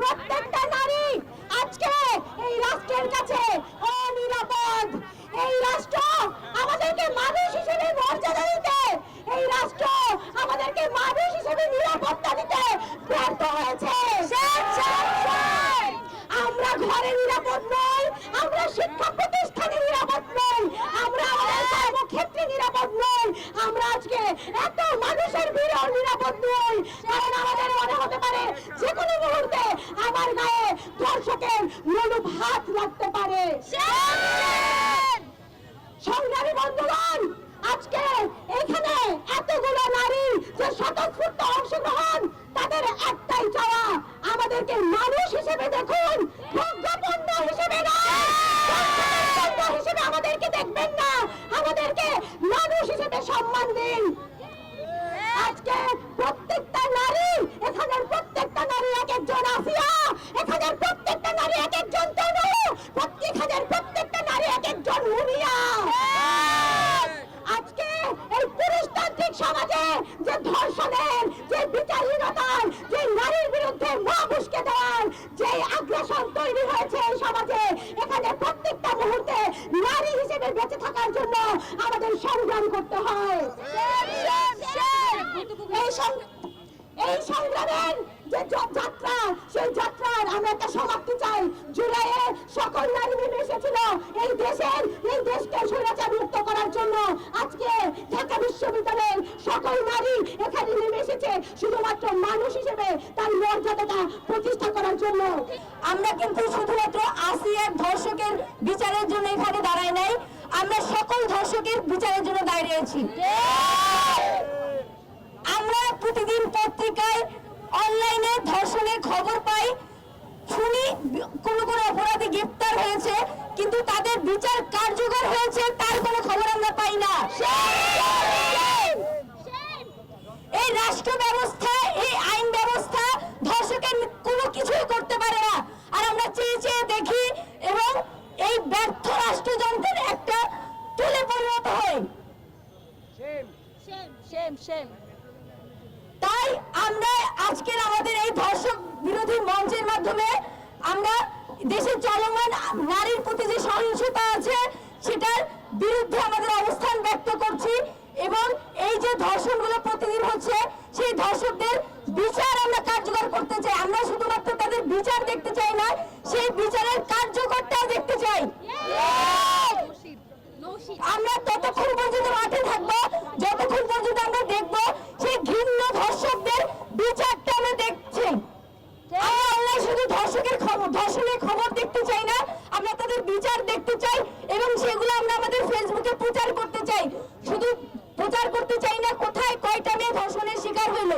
প্রত্যেকটা নারী আজকে এই রাষ্ট্রের কাছে অনিরাপদ। এই রাষ্ট্র আমাদেরকে মানুষ হিসেবে মর্যাদা দিতে, এই রাষ্ট্র আমাদেরকে মানুষ হিসেবে নিরাপত্তা দিতে ব্যর্থ হয়েছে আমরা ঘরে নিরাপদ নই আমরা শিক্ষা প্রতিষ্ঠানে নিরাপদ নই আমরা আমাদের কর্মক্ষেত্রে নিরাপদ নই আমরা আজকে এত মানুষের ভিড়েও নিরাপদ নই কারণ আমাদের মনে হতে পারে যে কোনো মুহূর্তে আমার গায়ে ধর্ষকের মনোভ হাত রাখতে পারে। সংগ্রামী বন্ধুগণ আজকে এখানে এতগুলো নারী যে স্বতঃস্ফূর্ত অংশগ্রহণ তাদের একটাই চাওয়া আমাদেরকে মানুষ হিসেবে দেখুন প্রজ্ঞাপন্য হিসেবে নয় প্রজ্ঞাপন্য হিসেবে আমাদেরকে দেখবেন না আমাদেরকে মানুষ হিসেবে সম্মান দিন আজকে প্রত্যেকটা নারী, এখানের প্রত্যেকটা নারী এক একজন আসিয়া, এখানের প্রত্যেকটা নারী এক একজন নারীর বিরুদ্ধে মুখ উস্কে দেওয়ার যে আগ্রাসন তৈরি হয়েছে এই সমাজে, এখানে প্রত্যেকটা মুহূর্তে নারী হিসেবে বেঁচে থাকার জন্য আমাদের সংগ্রাম করতে হয়। এই সংগ্রামের যে যাত্রা, সেই যাত্রার আমরা একটা সমাপ্তি চাই। জুলাইয়ে সকল নারী নেমে এসেছিল এই দেশের, এই দেশকে স্বৈরাচার মুক্ত করার জন্য। আজকে ঢাকা বিশ্ববিদ্যালয়ের সকল নারী এখানে নেমে এসেছে, শুধুমাত্র মানুষ হিসেবে তার মর্যাদাটা প্রতিষ্ঠা করার জন্য। আমরা কিন্তু শুধুমাত্র আসিয়ার ধর্ষকের বিচারের জন্য এখানে দাঁড়াই নাই, আমরা সকল ধর্ষকের বিচারের জন্য দাঁড়িয়েছি আমরা প্রতিদিন পত্রিকায় অনলাইনে ধর্ষণের খবর পাই শুনি কোন কোন অপরাধী গ্রেপ্তার হয়েছে, কিন্তু তাদের বিচার কার্যকর হয়েছে, তার কোনো খবর আমরা পাই না। এই রাষ্ট্র ব্যবস্থা, এই আইন ব্যবস্থা ধর্ষকের কোনো কিছুই করতে পারে না। আর আমরা চেয়ে চেয়ে দেখি এবং এই ব্যর্থ রাষ্ট্রযন্ত্রের একটা তুলে পরিণত হই তাই আমরা আজকের আমাদের এই ধর্ষক বিরোধী মঞ্চের মাধ্যমে দেশের চলমান নারীর প্রতি যে সহিংসতা আছে সেটার বিরুদ্ধে আমাদের অবস্থান ব্যক্ত করছি এবং এই যে ধর্ষণগুলো প্রতিদিন হচ্ছে সেই ধর্ষকদের বিচার আমরা কার্যকর করতে চাই। আমরা শুধুমাত্র তাদের বিচার দেখতে চাই না সেই বিচারের কার্যকরটাও দেখতে চাই। আমরা ততক্ষণ পর্যন্ত আসলে খবর দেখতে চাই না, আমরা তাদের বিচার দেখতে চাই এবং সেগুলো আমরা আমাদের ফেসবুকে প্রচার করতে চাই। শুধু প্রচার করতে চাই না, কোথায় কয়টা মেয়ে ধর্ষণের শিকার হইল?